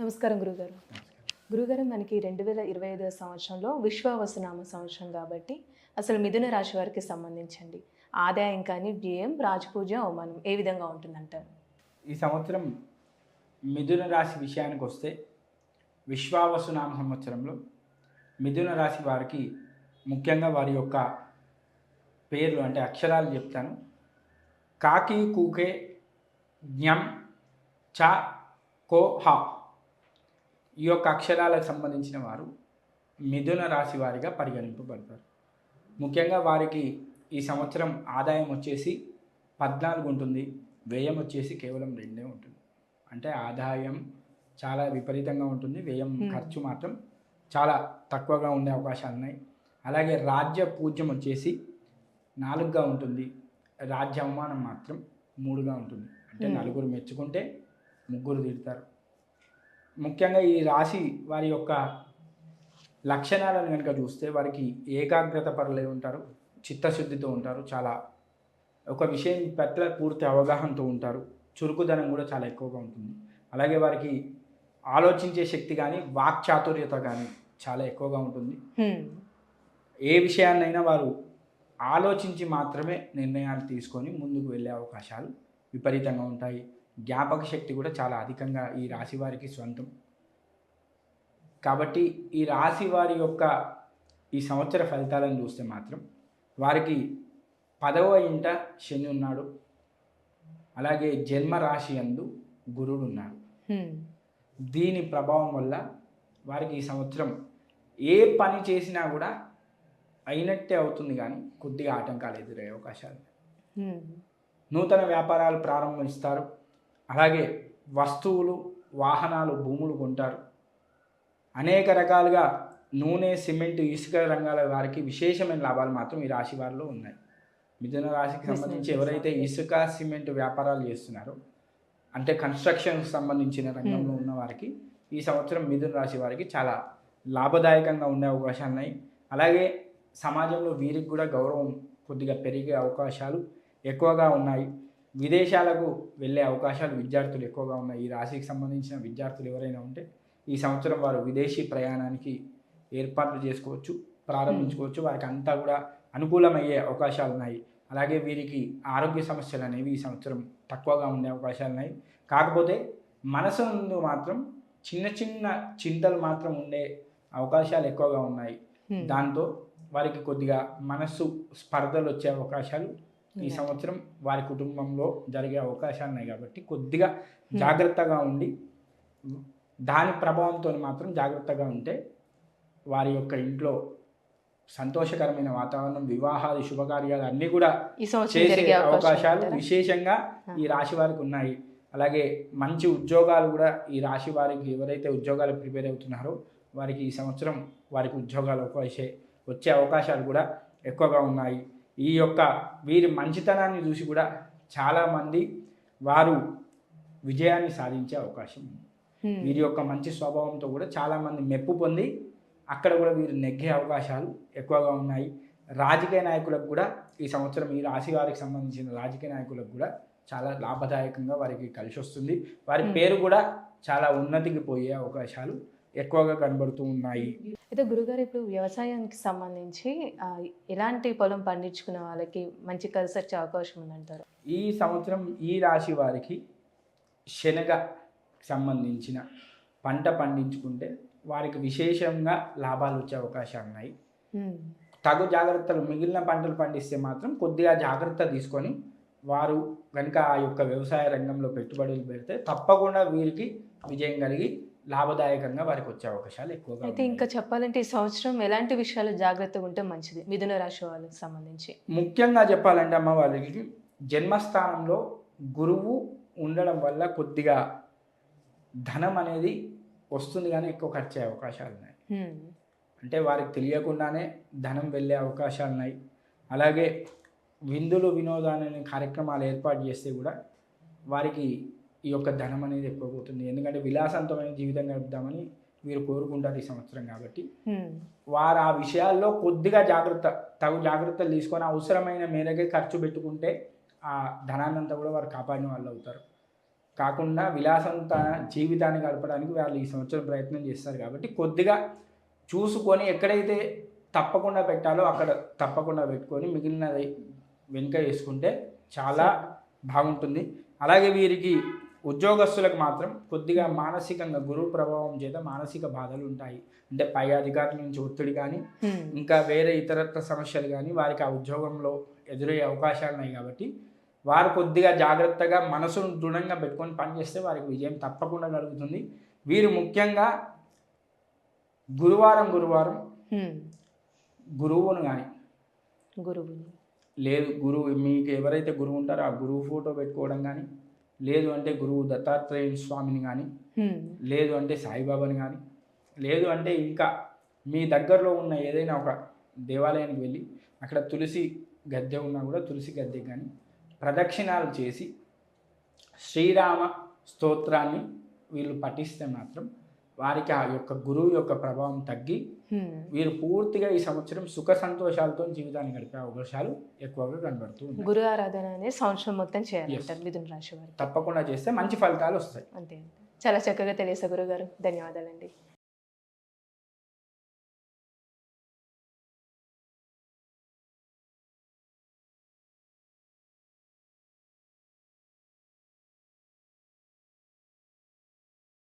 నమస్కారం గురుగారు. గురుగారు మనకి రెండు వేల ఇరవై ఐదవ సంవత్సరంలో విశ్వావసునామ సంవత్సరం కాబట్టి అసలు మిథున రాశి వారికి సంబంధించండి. ఆదాయం కానీ వ్యయం రాజపూజ అవమానం ఏ విధంగా ఉంటుందంటారు? ఈ సంవత్సరం మిథున రాశి విషయానికి వస్తే విశ్వావసునామ సంవత్సరంలో మిథున రాశి వారికి ముఖ్యంగా వారి యొక్క పేర్లు అంటే అక్షరాలు చెప్తాను. కాకి కూకే జ్ఞం చ కో హా ఈ యొక్క అక్షరాలకు సంబంధించిన వారు మిథున రాశి వారిగా పరిగణింపబడతారు. ముఖ్యంగా వారికి ఈ సంవత్సరం ఆదాయం వచ్చేసి పద్నాలుగు ఉంటుంది. వ్యయం వచ్చేసి కేవలం రెండే ఉంటుంది. అంటే ఆదాయం చాలా విపరీతంగా ఉంటుంది. వ్యయం. ఖర్చు మాత్రం చాలా తక్కువగా ఉండే అవకాశాలు ఉన్నాయి. అలాగే రాజ్య పూజ్యం వచ్చేసి నాలుగుగా ఉంటుంది. రాజ్య అవమానం మాత్రం మూడుగా ఉంటుంది. అంటే. నలుగురు మెచ్చుకుంటే ముగ్గురు తిడతారు ముఖ్యంగా ఈ రాశి వారి యొక్క లక్షణాలను కనుక చూస్తే వారికి ఏకాగ్రత పరులై ఉంటారు చిత్తశుద్ధితో ఉంటారు చాలా ఒక విషయం పట్ల పూర్తి అవగాహనతో ఉంటారు. చురుకుదనం కూడా చాలా ఎక్కువగా ఉంటుంది. అలాగే వారికి ఆలోచించే శక్తి కానీ వాక్చాతుర్యత కానీ చాలా ఎక్కువగా ఉంటుంది. ఏ విషయాన్నైనా వారు ఆలోచించి మాత్రమే నిర్ణయాలు తీసుకొని ముందుకు వెళ్ళే అవకాశాలు విపరీతంగా ఉంటాయి. జ్ఞాపక శక్తి కూడా చాలా అధికంగా ఈ రాశి వారికి సొంతం. కాబట్టి ఈ రాశి వారి యొక్క ఈ సంవత్సర ఫలితాలను చూస్తే మాత్రం వారికి పదవ ఇంట శని ఉన్నాడు. అలాగే జన్మ రాశి అందు గురుడు ఉన్నాడు. దీని ప్రభావం వల్ల వారికి ఈ సంవత్సరం ఏ పని చేసినా కూడా అయినట్టే అవుతుంది కానీ కొద్దిగా ఆటంకాలు ఎదురయ్యే అవకాశాలు. నూతన వ్యాపారాలు ప్రారంభిస్తారు అలాగే వస్తువులు వాహనాలు భూములు కొంటారు. అనేక రకాలుగా నూనె సిమెంట్ ఇసుక రంగాల వారికి విశేషమైన లాభాలు మాత్రం ఈ రాశి వారిలో ఉన్నాయి. మిథున రాశికి సంబంధించి ఎవరైతే ఇసుక సిమెంట్ వ్యాపారాలు చేస్తున్నారో అంటే కన్స్ట్రక్షన్కి సంబంధించిన రంగంలో ఉన్న వారికి ఈ సంవత్సరం మిథున రాశి వారికి చాలా లాభదాయకంగా ఉండే అవకాశాలు ఉన్నాయి. అలాగే సమాజంలో వీరికి కూడా గౌరవం కొద్దిగా పెరిగే అవకాశాలు ఎక్కువగా ఉన్నాయి. విదేశాలకు వెళ్ళే అవకాశాలు విద్యార్థులు ఎక్కువగా ఉన్నాయి. ఈ రాశికి సంబంధించిన విద్యార్థులు ఎవరైనా ఉంటే ఈ సంవత్సరం వారు విదేశీ ప్రయాణానికి ఏర్పాట్లు చేసుకోవచ్చు ప్రారంభించుకోవచ్చు. వారికి అంతా కూడా అనుకూలమయ్యే అవకాశాలు ఉన్నాయి. అలాగే వీరికి ఆరోగ్య సమస్యలు అనేవి ఈ సంవత్సరం తక్కువగా ఉండే అవకాశాలు ఉన్నాయి. కాకపోతే మనసు మాత్రం చిన్న చిన్న చింతలు మాత్రం ఉండే అవకాశాలు ఎక్కువగా ఉన్నాయి. దాంతో వారికి కొద్దిగా మనస్సు స్పర్ధలు వచ్చే అవకాశాలు ఈ. సంవత్సరం వారి కుటుంబంలో జరిగే అవకాశాలు ఉన్నాయి కాబట్టి కొద్దిగా జాగ్రత్తగా ఉండి దాని ప్రభావంతో మాత్రం జాగ్రత్తగా ఉంటే వారి యొక్క ఇంట్లో సంతోషకరమైన వాతావరణం వివాహాది శుభకార్యాలు అన్నీ కూడా చేసే అవకాశాలు? విశేషంగా ఈ రాశి వారికి ఉన్నాయి అలాగే మంచి ఉద్యోగాలు కూడా ఈ రాశి వారికి ఎవరైతే ఉద్యోగాలు ప్రిపేర్ అవుతున్నారో వారికి ఈ సంవత్సరం వారికి ఉద్యోగాలు అవకాశే వచ్చే అవకాశాలు కూడా ఎక్కువగా ఉన్నాయి ఈ యొక్క వీరి మంచితనాన్ని చూసి కూడా చాలామంది వారు విజయాన్ని సాధించే అవకాశం ఉంది. వీరి యొక్క మంచి స్వభావంతో కూడా చాలామంది మెప్పు పొంది అక్కడ కూడా వీరు నెగ్గే అవకాశాలు ఎక్కువగా ఉన్నాయి రాజకీయ నాయకులకు కూడా ఈ సంవత్సరం ఈ రాశి వారికి సంబంధించిన రాజకీయ నాయకులకు కూడా చాలా లాభదాయకంగా వారికి కలిసి వస్తుంది వారి. పేరు కూడా చాలా ఉన్నతికి పోయే అవకాశాలు ఎక్కువగా కనబడుతూ ఉన్నాయి. అయితే గురుగారు ఇప్పుడు వ్యవసాయానికి సంబంధించి ఎలాంటి పొలం పండించుకున్న వాళ్ళకి మంచి కలిసి వచ్చే అవకాశం ఉందంటారు? ఈ సంవత్సరం ఈ రాశి వారికి శనగ సంబంధించిన పంట పండించుకుంటే వారికి విశేషంగా లాభాలు వచ్చే అవకాశాలు ఉన్నాయి. తగు జాగ్రత్తలు మిగిలిన పంటలు పండిస్తే మాత్రం కొద్దిగా జాగ్రత్త తీసుకొని వారు కనుక ఆ యొక్క వ్యవసాయ రంగంలో పెట్టుబడులు పెడితే తప్పకుండా వీరికి విజయం కలిగి లాభదాయకంగా వారికి వచ్చే అవకాశాలు ఎక్కువగా అయితే. ఇంకా చెప్పాలంటే ఈ సంవత్సరం ఎలాంటి విషయాలు జాగ్రత్తగా ఉంటే మంచిది మిథున రాశి వాళ్ళకి సంబంధించి ముఖ్యంగా చెప్పాలంటే అమ్మ వాళ్ళకి జన్మస్థానంలో గురువు ఉండడం వల్ల కొద్దిగా ధనం అనేది వస్తుంది కానీ ఎక్కువ ఖర్చు అయ్యే అవకాశాలు ఉన్నాయి. అంటే వారికి తెలియకుండానే ధనం వెళ్ళే అవకాశాలు ఉన్నాయి అలాగే విందులు వినోదాలని కార్యక్రమాలు ఏర్పాటు చేస్తే కూడా వారికి ఈ యొక్క ధనం అనేది ఎక్కువ పోతుంది. ఎందుకంటే విలాసవంతమైన జీవితం గడుపుదామని వీరు కోరుకుంటారు ఈ సంవత్సరం కాబట్టి. వారు ఆ విషయాల్లో కొద్దిగా జాగ్రత్త తగు జాగ్రత్తలు తీసుకొని అవసరమైన మేరకే ఖర్చు పెట్టుకుంటే ఆ ధనాన్ని అంతా కూడా వారు కాపాడిన వాళ్ళు అవుతారు. కాకుండా విలాసంత జీవితాన్ని గడపడానికి వాళ్ళు ఈ సంవత్సరం ప్రయత్నం చేస్తారు కాబట్టి కొద్దిగా చూసుకొని ఎక్కడైతే తప్పకుండా పెట్టాలో అక్కడ తప్పకుండా పెట్టుకొని మిగిలినది వెనుక వేసుకుంటే చాలా బాగుంటుంది. అలాగే వీరికి ఉద్యోగస్తులకు మాత్రం కొద్దిగా మానసికంగా గురువు ప్రభావం చేత మానసిక బాధలు ఉంటాయి అంటే పై అధికారుల నుంచి ఒత్తిడి కానీ. ఇంకా వేరే ఇతరత్ర సమస్యలు కానీ వారికి ఆ ఉద్యోగంలో ఎదురయ్యే అవకాశాలు ఉన్నాయి కాబట్టి వారు కొద్దిగా జాగ్రత్తగా మనసును దృఢంగా పెట్టుకొని పనిచేస్తే వారికి విజయం తప్పకుండా కలుగుతుంది వీరు ముఖ్యంగా గురువారం గురువారం. గురువును కానీ గురువుని లేదు గురువు మీకు ఎవరైతే గురువు ఉంటారో ఆ గురువు ఫోటో పెట్టుకోవడం కానీ లేదు అంటే గురువు దత్తాత్రేయ స్వామిని కానీ. లేదు అంటే సాయిబాబాని కానీ లేదు అంటే ఇంకా మీ దగ్గరలో ఉన్న ఏదైనా ఒక దేవాలయానికి వెళ్ళి అక్కడ తులసి గద్దె ఉన్నా కూడా తులసి గద్దె కానీ ప్రదక్షిణాలు చేసి శ్రీరామ స్తోత్రాన్ని వీళ్ళు పఠిస్తే మాత్రం వారికి ఆ యొక్క గురువు యొక్క ప్రభావం తగ్గి. వీరు పూర్తిగా ఈ సంవత్సరం సుఖ సంతోషాలతో జీవితాన్ని గడిపే అవకాశాలు ఎక్కువగా కనబడుతూ ఉన్నాయి. గురు ఆరాధన అనేది సంవత్సరం మొత్తం చేయాలంటారు మిథున రాశి వారికి తప్పకుండా చేస్తే మంచి ఫలితాలు వస్తాయి. అంతే అంతే. చాలా చక్కగా తెలియసే గురుగారు. ధన్యవాదాలండి.